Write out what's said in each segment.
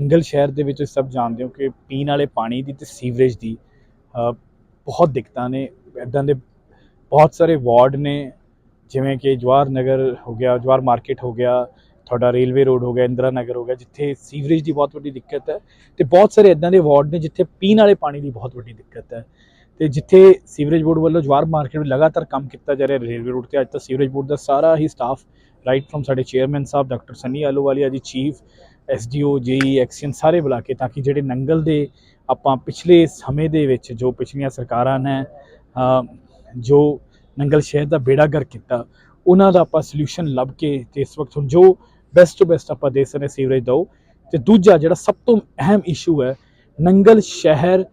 ਨੰਗਲ ਸ਼ਹਿਰ ਦੇ ਵਿੱਚ ਤੁਸੀਂ ਸਭ ਜਾਣਦੇ ਹੋ ਕਿ ਪੀਣ ਵਾਲੇ ਪਾਣੀ ਦੀ ਤੇ ਸੀਵਰੇਜ ਦੀ ਬਹੁਤ ਦਿੱਕਤਾਂ ਨੇ। ਇਦਾਂ ਦੇ ਬਹੁਤ ਸਾਰੇ ਵਾਰਡ ਨੇ, ਜਿਵੇਂ ਕਿ ਜਵਾਹਰ ਨਗਰ ਹੋ ਗਿਆ, ਜਵਾਹਰ ਮਾਰਕੀਟ ਹੋ ਗਿਆ, ਤੁਹਾਡਾ ਰੇਲਵੇ ਰੋਡ ਹੋ ਗਿਆ, ਇੰਦਰਾ ਨਗਰ ਹੋ ਗਿਆ, ਜਿੱਥੇ ਸੀਵਰੇਜ ਦੀ ਬਹੁਤ ਵੱਡੀ ਦਿੱਕਤ ਹੈ ਤੇ ਬਹੁਤ ਸਾਰੇ ਇਦਾਂ ਦੇ ਵਾਰਡ ਨੇ ਜਿੱਥੇ ਪੀਣ ਵਾਲੇ ਪਾਣੀ ਦੀ ਬਹੁਤ ਵੱਡੀ ਦਿੱਕਤ ਹੈ। ਤੇ ਜਿੱਥੇ ਸੀਵਰੇਜ ਬੋਰਡ ਵੱਲੋਂ ਜਵਾਹਰ ਮਾਰਕੀਟ ਵਿੱਚ ਲਗਾਤਾਰ ਕੰਮ ਕੀਤਾ ਜਾ ਰਿਹਾ ਰੇਲਵੇ ਰੋਡ ਤੇ, ਅੱਜ ਤਾਂ ਸੀਵਰੇਜ ਬੋਰਡ ਦਾ ਸਾਰਾ ਹੀ ਸਟਾਫ ਰਾਈਟ ਫਰਮ ਸਾਡੇ ਚੇਅਰਮੈਨ ਸਾਹਿਬ doctor Sunny Ahluwalia ji chief SDO ਜੇਈ ਐਕਸੀਅਨ ਸਾਰੇ ਬੁਲਾ ਕੇ ਤਾਂ ਕਿ ਜਿਹੜੇ ਨੰਗਲ ਦੇ ਆਪਾਂ ਪਿਛਲੇ ਸਮੇਂ ਦੇ ਵਿੱਚ ਜੋ ਪਿਛਲੀਆਂ ਸਰਕਾਰਾਂ ਨੇ ਜੋ ਨੰਗਲ ਸ਼ਹਿਰ ਦਾ ਬੇੜਾ ਗਰ ਕੀਤਾ, ਉਹਨਾਂ ਦਾ ਆਪਾਂ ਸੋਲੂਸ਼ਨ ਲੱਭ ਕੇ ਤੇ ਇਸ ਵਕਤ ਹੁਣ ਜੋ ਬੈਸਟ ਟੂ ਬੈਸਟ ਆਪਾਂ ਦੇ ਸਕਦੇ ਸੀਵਰੇਜ ਦੋ ਤੇ ਦੂਜਾ ਜਿਹੜਾ ਸਭ ਤੋਂ ਅਹਿਮ ਇਸ਼ੂ ਹੈ, ਨੰਗਲ ਸ਼ਹਿਰ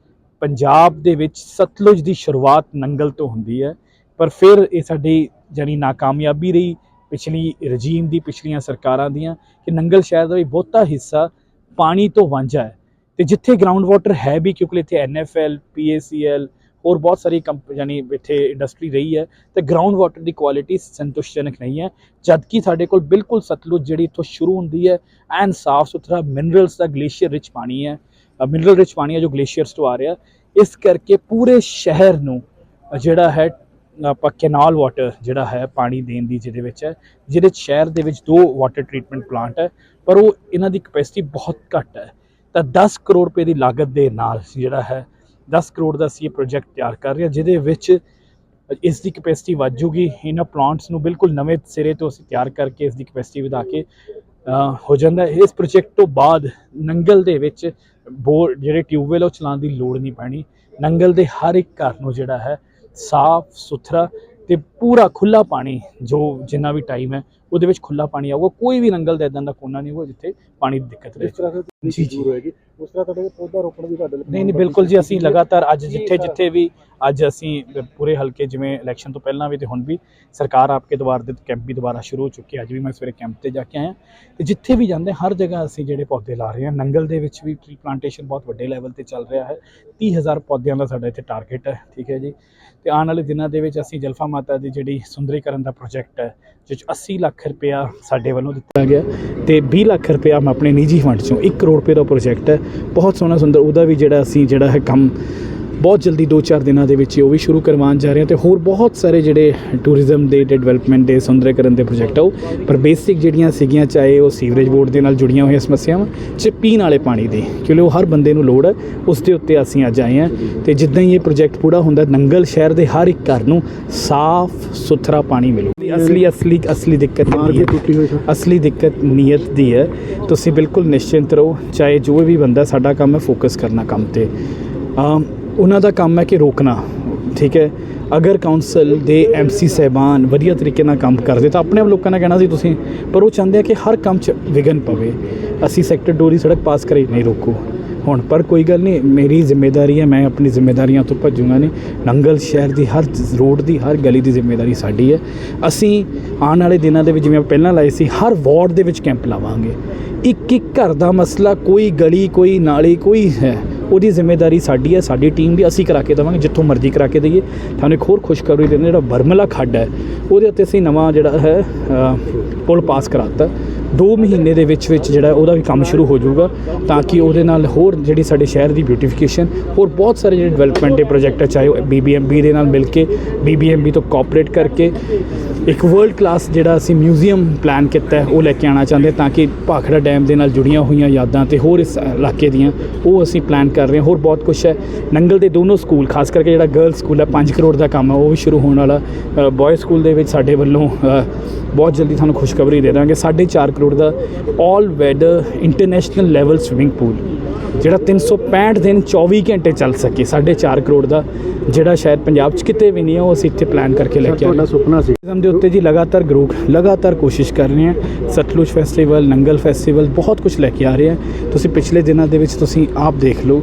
ਪੰਜਾਬ ਦੇ ਵਿੱਚ ਸਤਲੁਜ ਦੀ ਸ਼ੁਰੂਆਤ ਨੰਗਲ ਤੋਂ ਹੁੰਦੀ ਹੈ। ਪਰ ਫਿਰ ਇਹ ਸਾਡੀ ਜਾਨੀ ਨਾਕਾਮਯਾਬੀ ਰਹੀ ਪਿਛਲੀ ਰਜੀਮ ਦੀ, ਪਿਛਲੀਆਂ ਸਰਕਾਰਾਂ ਦੀਆਂ ਕਿ ਨੰਗਲ ਸ਼ਹਿਰ ਦਾ ਵੀ ਬਹੁਤਾ ਹਿੱਸਾ ਪਾਣੀ ਤੋਂ ਵਾਂਝਾ ਹੈ। ਤੇ ਜਿੱਥੇ ਗਰਾਊਂਡ ਵਾਟਰ ਹੈ ਵੀ, ਕਿਉਂਕਿ ਇੱਥੇ ਐਨਐਫਐਲ ਪੀਏਸੀਐਲ ਹੋਰ ਬਹੁਤ ਸਾਰੀ ਕੰਪ, ਯਾਨੀ ਇੱਥੇ ਇੰਡਸਟਰੀ ਰਹੀ ਹੈ, ਤੇ ਗਰਾਊਂਡ ਵਾਟਰ ਦੀ ਕੁਆਲਿਟੀ ਸੰਤੁਸ਼ਟਜਨਕ ਨਹੀਂ ਹੈ। ਜਦਕਿ ਸਾਡੇ ਕੋਲ ਬਿਲਕੁਲ ਸਤਲੁਜ ਜਿਹੜੀ ਇੱਥੋਂ ਸ਼ੁਰੂ ਹੁੰਦੀ ਹੈ ਐਨ ਸਾਫ਼ ਸੁਥਰਾ ਮਿਨਰਲਸ ਦਾ ਗਲੇਸ਼ੀਅਰ ਰਿਚ ਪਾਣੀ ਹੈ ਮਿਨਰਲ ਰਿਚ ਪਾਣੀ ਹੈ ਜੋ ਗਲੇਸ਼ੀਅਰਸ ਤੋਂ ਆ ਰਿਹਾ। ਇਸ ਕਰਕੇ ਪੂਰੇ ਸ਼ਹਿਰ ਨੂੰ ਜਿਹੜਾ ਹੈ ਆਪਾਂ ਕੈਨਾਲ ਵਾਟਰ ਜਿਹੜਾ ਹੈ ਪਾਣੀ ਦੇਣ ਦੀ ਜਿਹਦੇ ਵਿੱਚ ਹੈ, ਜਿਹਦੇ 'ਚ ਸ਼ਹਿਰ ਦੇ ਵਿੱਚ ਦੋ ਵਾਟਰ ਟ੍ਰੀਟਮੈਂਟ ਪਲਾਂਟ ਹੈ, ਪਰ ਉਹ ਇਹਨਾਂ ਦੀ ਕਪੈਸਿਟੀ ਬਹੁਤ ਘੱਟ ਹੈ। ਤਾਂ 10 ਕਰੋੜ ਰੁਪਏ ਦੀ ਲਾਗਤ ਦੇ ਨਾਲ ਜਿਹੜਾ ਹੈ 10 ਕਰੋੜ ਦਾ ਅਸੀਂ ਇਹ ਪ੍ਰੋਜੈਕਟ ਤਿਆਰ ਕਰ ਰਹੇ ਹਾਂ, ਜਿਹਦੇ ਵਿੱਚ ਇਸ ਦੀ ਕਪੈਸਿਟੀ ਵੱਧ ਜੂਗੀ। ਇਹਨਾਂ ਪਲਾਂਟਸ ਨੂੰ ਬਿਲਕੁਲ ਨਵੇਂ ਸਿਰੇ ਤੋਂ ਅਸੀਂ ਤਿਆਰ ਕਰਕੇ ਇਸ ਦੀ ਕਪੈਸਿਟੀ ਵਧਾ ਕੇ ਹੋ ਜਾਂਦਾ ਇਸ ਪ੍ਰੋਜੈਕਟ ਤੋਂ ਬਾਅਦ ਨੰਗਲ ਦੇ ਵਿੱਚ ਬੋਰ ਜਿਹੜੇ ਟਿਊਬਵੈਲ ਉਹ ਚਲਾਉਣ ਦੀ ਲੋੜ ਨਹੀਂ ਪੈਣੀ। ਨੰਗਲ ਦੇ ਹਰ ਇੱਕ ਘਰ ਨੂੰ ਜਿਹੜਾ ਹੈ ਸਾਫ਼ ਸੁਥਰਾ ਤੇ ਪੂਰਾ ਖੁੱਲਾ ਪਾਣੀ ਜੋ ਜਿੰਨਾ ਵੀ ਟਾਈਮ ਹੈ ਉਹਦੇ ਵਿੱਚ ਖੁੱਲਾ ਪਾਣੀ ਆਊਗਾ ਕੋਈ ਵੀ ਨੰਗਲ ਦਾ ਇਦਾਂ ਦਾ ਕੋਨਾ ਨਹੀਂ ਹੋਊਗਾ ਜਿੱਥੇ ਪਾਣੀ ਦੀ ਦਿੱਕਤ ਰਹੇ ਇਸ ਤਰ੍ਹਾਂ ਦੀ ਜੀ। ਹੋਏਗੀ ਉਸ ਤਰ੍ਹਾਂ ਤੁਹਾਡੇ ਪੌਦਾ ਰੋਪਣ ਦੀ ਤੁਹਾਡੇ ਲਈ ਨਹੀਂ ਨਹੀਂ ਬਿਲਕੁਲ ਜੀ ਅਸੀਂ ਲਗਾਤਾਰ ਅੱਜ ਜਿੱਥੇ ਜਿੱਥੇ ਵੀ ਅੱਜ ਅਸੀਂ ਪੂਰੇ ਹਲਕੇ ਜਿਵੇਂ ਇਲੈਕਸ਼ਨ ਤੋਂ ਪਹਿਲਾਂ ਵੀ ਤੇ ਹੁਣ ਵੀ ਸਰਕਾਰ ਆਪਕੇ ਦੁਆਰ ਦੇ ਕੈਂਪ ਵੀ ਦੁਬਾਰਾ ਸ਼ੁਰੂ ਹੋ ਚੁੱਕੇ ਅੱਜ ਵੀ ਮੈਂ ਸਵੇਰੇ ਕੈਂਪ ਤੇ ਜਾ ਕੇ ਆਇਆ। ਤੇ ਜਿੱਥੇ ਵੀ ਜਾਂਦੇ ਹਰ ਜਗ੍ਹਾ ਅਸੀਂ ਜਿਹੜੇ ਪੌਦੇ ਲਾ ਰਹੇ ਹਾਂ। ਨੰਗਲ ਦੇ ਵਿੱਚ ਵੀ ਟ੍ਰੀ ਪਲਾਂਟੇਸ਼ਨ ਬਹੁਤ ਵੱਡੇ ਲੈਵਲ ਤੇ ਚੱਲ ਰਿਹਾ ਹੈ। 30000 ਪੌਦਿਆਂ ਦਾ ਸਾਡਾ ਇੱਥੇ ਟਾਰਗੇਟ ਹੈ ਠੀਕ ਹੈ ਜੀ। ਤੇ ਆਉਣ ਵਾਲੇ ਦਿਨਾਂ ਦੇ ਵਿੱਚ ਅਸੀਂ ਜਲਫਾ ਮਾਤਾ ਦੀ ਜਿਹੜੀ ਸੁੰਦਰੀਕਰਨ ਦਾ ਪ੍ਰੋਜੈਕਟ ਹੈ ਜਿਸ 'ਚ 80 ਲੱਖ ਰੁਪਇਆ ਸਾਡੇ ਵੱਲੋਂ ਦਿੱਤਾ ਗਿਆ। ਤੇ 20 ਲੱਖ ਰੁਪਇਆ ਮੈਂ ਆਪਣੇ ਨਿੱਜੀ ਫੰਡ ਚੋਂ 1 ਕਰੋੜ ਰੁਪਏ ਦਾ ਪ੍ਰੋਜੈਕਟ ਹੈ। ਬਹੁਤ ਸੋਹਣਾ ਸੁੰਦਰ ਉਹਦਾ ਵੀ ਜਿਹੜਾ ਅਸੀਂ ਜਿਹੜਾ ਹੈ ਕੰਮ ਬਹੁਤ ਜਲਦੀ 2-4 ਦਿਨਾਂ ਦੇ ਵਿੱਚ ਉਹ ਵੀ ਸ਼ੁਰੂ ਕਰਵਾਉਣ ਜਾ ਰਹੇ ਹਾਂ ਤੇ ਹੋਰ ਬਹੁਤ ਸਾਰੇ ਜਿਹੜੇ ਟੂਰਿਜ਼ਮ ਦੇ ਡਿਵੈਲਪਮੈਂਟ ਦੇ ਸੁੰਦਰੀਕਰਨ ਦੇ ਪ੍ਰੋਜੈਕਟ ਆ ਉਹ। ਪਰ ਬੇਸਿਕ ਜਿਹੜੀਆਂ ਸੀਗੀਆਂ ਚਾਹੇ ਉਹ ਸੀਵਰੇਜ ਬੋਰਡ ਦੇ ਨਾਲ ਜੁੜੀਆਂ ਹੋਈਆਂ ਸਮੱਸਿਆਵਾਂ ਚ ਪੀਣ ਵਾਲੇ ਪਾਣੀ ਦੀ ਕਿਉਂਕਿ ਉਹ ਹਰ ਬੰਦੇ ਨੂੰ ਲੋੜ ਹੈ ਉਸ ਦੇ ਉੱਤੇ ਅਸੀਂ ਅੱਜ ਆਏ ਹਾਂ ਤੇ ਜਿੱਦਾਂ ਹੀ ਇਹ ਪ੍ਰੋਜੈਕਟ ਪੂਰਾ ਹੁੰਦਾ ਨੰਗਲ ਸ਼ਹਿਰ ਦੇ ਹਰ ਇੱਕ ਘਰ ਨੂੰ ਸਾਫ਼ ਸੁਥਰਾ ਪਾਣੀ ਮਿਲੂ। ਅਸਲੀ ਅਸਲੀ ਅਸਲੀ ਦਿੱਕਤ ਨਹੀਂ ਹੈ। ਅਸਲੀ ਦਿੱਕਤ ਨੀਅਤ ਦੀ ਹੈ। ਤੁਸੀਂ ਬਿਲਕੁਲ ਨਿਸ਼ਚਿੰਤ ਰਹੋ। ਚਾਹੇ ਜੋ ਵੀ ਬੰਦਾ ਸਾਡਾ ਕੰਮ ਹੈ ਫੋਕਸ ਕਰਨਾ ਕੰਮ ਤੇ। ਉਹਨਾਂ ਦਾ ਕੰਮ ਹੈ ਕਿ ਰੋਕਣਾ, ਠੀਕ ਹੈ? ਅਗਰ ਕਾਉਂਸਲ ਦੇ ਐਮਸੀ ਸਹਿਬਾਨ ਵਧੀਆ ਤਰੀਕੇ ਨਾਲ ਕੰਮ ਕਰਦੇ ਤਾਂ ਆਪਣੇ ਆਪ ਲੋਕਾਂ ਨੇ ਕਹਿਣਾ ਸੀ ਤੁਸੀਂ, ਪਰ ਉਹ ਚਾਹੁੰਦੇ ਆ ਕਿ ਹਰ ਕੰਮ 'ਚ ਵਿਗਨ ਪਵੇ। ਅਸੀਂ ਸੈਕਟਰ ਡੋਰੀ ਸੜਕ ਪਾਸ ਕਰੇ, ਨਹੀਂ ਰੋਕੋ। ਹੁਣ, ਪਰ ਕੋਈ ਗੱਲ ਨਹੀਂ, ਮੇਰੀ ਜ਼ਿੰਮੇਵਾਰੀ ਹੈ, ਮੈਂ ਆਪਣੀ ਜ਼ਿੰਮੇਵਾਰੀਆਂ ਤੋਂ ਭੱਜੂਗਾ ਨਹੀਂ। ਨੰਗਲ ਸ਼ਹਿਰ ਦੀ ਹਰ ਰੋਡ ਦੀ, ਹਰ ਗਲੀ ਦੀ ਜ਼ਿੰਮੇਵਾਰੀ ਸਾਡੀ ਹੈ। ਅਸੀਂ ਆਉਣ ਵਾਲੇ ਦਿਨਾਂ ਦੇ ਵਿੱਚ, ਜਿਵੇਂ ਪਹਿਲਾਂ ਲਾਏ ਸੀ, ਹਰ ਵਾਰਡ ਦੇ ਵਿੱਚ ਕੈਂਪ ਲਾਵਾਂਗੇ। ਇੱਕ ਇੱਕ ਘਰ ਦਾ ਮਸਲਾ, ਕੋਈ ਗਲੀ, ਕੋਈ ਨਾਲੀ, ਕੋਈ ਹੈ ਉਹਦੀ ਜ਼ਿੰਮੇਵਾਰੀ ਸਾਡੀ ਹੈ, ਸਾਡੀ ਟੀਮ ਵੀ ਅਸੀਂ ਕਰਾ ਕੇ ਦੇਵਾਂਗੇ, ਜਿੱਥੋਂ ਮਰਜ਼ੀ ਕਰਾ ਕੇ ਦਈਏ। ਤੁਹਾਨੂੰ ਇੱਕ ਹੋਰ ਖੁਸ਼ਖਬਰੀ ਦਿੰਦੇ ਜਿਹੜਾ ਬਰਮਲਾ ਖੱਡ ਹੈ, ਉਹਦੇ ਉੱਤੇ ਅਸੀਂ ਨਵਾਂ ਜਿਹੜਾ ਹੈ ਪੁਲ ਪਾਸ ਕਰਾਤਾ। 2 ਮਹੀਨੇ ਦੇ ਵਿੱਚ ਵਿੱਚ ਜਿਹੜਾ ਉਹਦਾ ਵੀ ਕੰਮ ਸ਼ੁਰੂ ਹੋ ਜਾਊਗਾ ਤਾਂ ਕਿ ਉਹਦੇ ਨਾਲ ਹੋਰ ਜਿਹੜੀ ਸਾਡੇ ਸ਼ਹਿਰ ਦੀ ਬਿਊਟੀਫਿਕੇਸ਼ਨ ਹੋਰ ਬਹੁਤ ਸਾਰੇ ਜਿਹੜੇ ਡਿਵੈਲਪਮੈਂਟ ਦੇ ਪ੍ਰੋਜੈਕਟ ਹੈ ਚਾਹੇ ਉਹ ਬੀਬੀਐਮਬੀ ਦੇ ਨਾਲ ਮਿਲ ਕੇ ਬੀਬੀਐਮਬੀ ਤੋਂ ਕੋਆਪਰੇਟ ਕਰਕੇ ਇੱਕ ਵਰਲਡ ਕਲਾਸ ਜਿਹੜਾ ਅਸੀਂ ਮਿਊਜ਼ੀਅਮ ਪਲਾਨ ਕੀਤਾ ਉਹ ਲੈ ਕੇ ਆਉਣਾ ਚਾਹੁੰਦੇ ਤਾਂ ਕਿ ਭਾਖੜਾ ਡੈਮ ਦੇ ਨਾਲ ਜੁੜੀਆਂ ਹੋਈਆਂ ਯਾਦਾਂ ਤੇ ਹੋਰ ਇਸ ਇਲਾਕੇ ਦੀਆਂ ਉਹ ਅਸੀਂ ਪਲਾਨ ਕਰ ਰਹੇ ਹਾਂ। ਹੋਰ ਬਹੁਤ ਕੁਝ ਹੈ। ਨੰਗਲ ਦੇ ਦੋਨੋਂ ਸਕੂਲ ਖਾਸ ਕਰਕੇ ਜਿਹੜਾ ਗਰਲ ਸਕੂਲ ਹੈ 5 ਕਰੋੜ ਦਾ ਕੰਮ ਹੈ, ਉਹ ਵੀ ਸ਼ੁਰੂ ਹੋਣ ਵਾਲਾ। ਬॉय ਸਕੂਲ ਦੇ ਵਿੱਚ ਸਾਡੇ ਵੱਲੋਂ ਬਹੁਤ ਜਲਦੀ ਤੁਹਾਨੂੰ ਖੁਸ਼ਖਬਰੀ ਦੇ ਦਾਂਗੇ। 4.5 ਕਰੋੜ ਦਾ all weather international level swimming pool ਜਿਹੜਾ 365 ਦਿਨ 24 ਘੰਟੇ ਚੱਲ ਸਕੇ 4.5 ਕਰੋੜ ਦਾ ਜਿਹੜਾ ਸ਼ਾਇਦ ਪੰਜਾਬ 'ਚ ਕਿਤੇ ਵੀ ਨਹੀਂ ਹੈ ਉਹ ਅਸੀਂ ਇੱਥੇ ਪਲਾਨ ਕਰਕੇ ਲੈ ਕੇ ਆਏ ਤੁਹਾਡਾ ਸੁਪਨਾ ਸੀ। ਦੇ ਉੱਤੇ ਜੀ ਲਗਾਤਾਰ ਗਰੋ ਲਗਾਤਾਰ ਕੋਸ਼ਿਸ਼ ਕਰ ਰਹੇ ਹਾਂ। ਸਤਲੁਜ ਫੈਸਟੀਵਲ, ਨੰਗਲ ਫੈਸਟੀਵਲ, ਬਹੁਤ ਕੁਝ ਲੈ ਕੇ ਆ ਰਹੇ ਹਾਂ ਤੁਸੀਂ ਪਿਛਲੇ ਦਿਨਾਂ ਦੇ ਵਿੱਚ ਤੁਸੀਂ ਆਪ ਦੇਖ ਲਓ,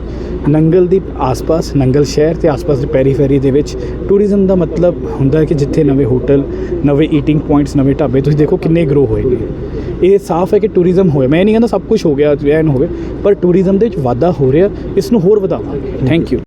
ਨੰਗਲ ਦੀ ਆਸ-ਪਾਸ, ਨੰਗਲ ਸ਼ਹਿਰ ਤੇ ਆਸ-ਪਾਸ ਦੀ ਪੈਰੀਫੇਰੀ ਦੇ ਵਿੱਚ ਟੂਰਿਜ਼ਮ ਦਾ ਮਤਲਬ ਹੁੰਦਾ ਹੈ ਕਿ ਜਿੱਥੇ ਨਵੇਂ ਹੋਟਲ, ਨਵੇਂ ਈਟਿੰਗ ਪੁਆਇੰਟਸ ਨਵੇਂ ਢਾਬੇ, ਤੁਸੀਂ ਦੇਖੋ ਕਿੰਨੇ ਗਰੋ ਹੋਏ ਨੇ। ਇਹ ਸਾਫ਼ ਹੈ ਕਿ ਟੂਰਿਜ਼ਮ ਹੋਇਆ। ਮੈਂ ਨਹੀਂ ਕਹਿੰਦਾ ਸਭ ਕੁਝ ਹੋ ਗਿਆ, ਐਨ ਹੋਵੇ, ਪਰ ਟੂਰਿਜ਼ਮ ਦੇ ਵਿੱਚ ਵਾਧਾ ਹੋ ਰਿਹਾ, ਇਸ ਨੂੰ ਹੋਰ ਵਧਾਵਾਂਗੇ। Thank you